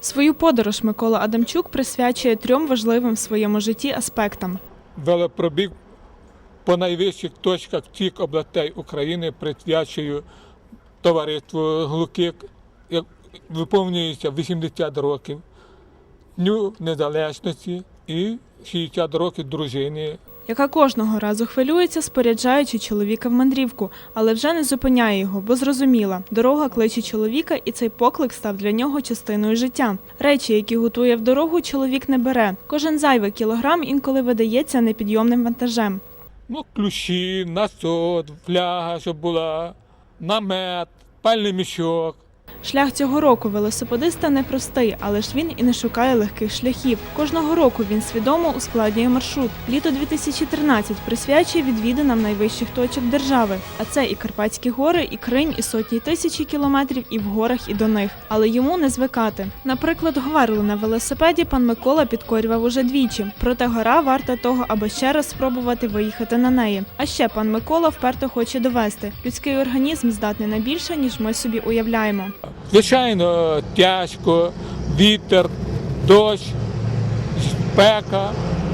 Свою подорож Микола Адамчук присвячує трьом важливим в своєму житті аспектам. велопробіг по найвищих точках всіх областей України присвячую товариству Глукик, як виповнюється 80 років, Дню Незалежності і 60 років дружині. Яка кожного разу хвилюється, споряджаючи чоловіка в мандрівку, але вже не зупиняє його, бо зрозуміла, дорога кличе чоловіка, і цей поклик став для нього частиною життя. Речі, які готує в дорогу, чоловік не бере. Кожен зайвий кілограм інколи видається непідйомним вантажем. Ну, ключі, насос, фляга, щоб була, намет, пальний мішок. Шлях цього року велосипедиста непростий, але ж він і не шукає легких шляхів. Кожного року він свідомо ускладнює маршрут. Літо 2013 присвячує відвідинам найвищих точок держави. А це і Карпатські гори, і Кринь, і сотні тисячі кілометрів, і в горах, і до них. Але йому не звикати. Наприклад, Гварлу на велосипеді пан Микола підкорював уже двічі. Проте гора варта того, аби ще раз спробувати виїхати на неї. А ще пан Микола вперто хоче довести: людський організм здатний на більше, ніж ми собі уявляємо. Звичайно, тяжко, вітер, дощ, спека,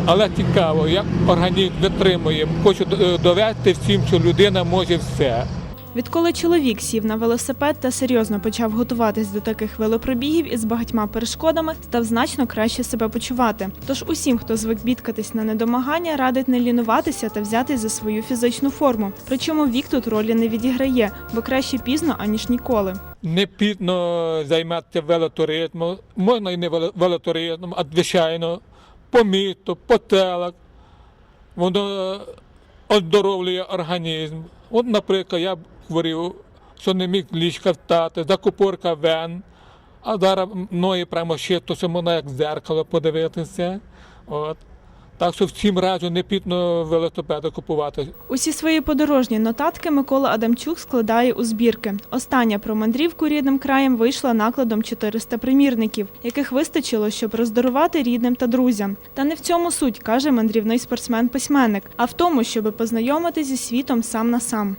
але цікаво, як організм витримує. Хочу е, довести всім, що людина може все. Відколи чоловік сів на велосипед та серйозно почав готуватись до таких велопробігів із багатьма перешкодами, став значно краще себе почувати. Тож усім, хто звик бідкатись на недомагання, радить не лінуватися та взятись за свою фізичну форму. Причому вік тут ролі не відіграє, бо краще пізно аніж ніколи. Не пізно займатися велотуризмом, можна і не вело- велотуризмом, а звичайно, по місту, по телах. Воно оздоровлює організм. От, наприклад, я говорив, що не міг ліжка встати, закупорка вен, а зараз мною прямо чисто, що можна як в зеркало подивитися. От. Так що всім раджу не пітно велосипеди купувати. Усі свої подорожні нотатки Микола Адамчук складає у збірки. Остання про мандрівку рідним краєм вийшла накладом 400 примірників, яких вистачило, щоб роздарувати рідним та друзям. Та не в цьому суть, каже мандрівний спортсмен-письменник, а в тому, щоб познайомитись зі світом сам на сам.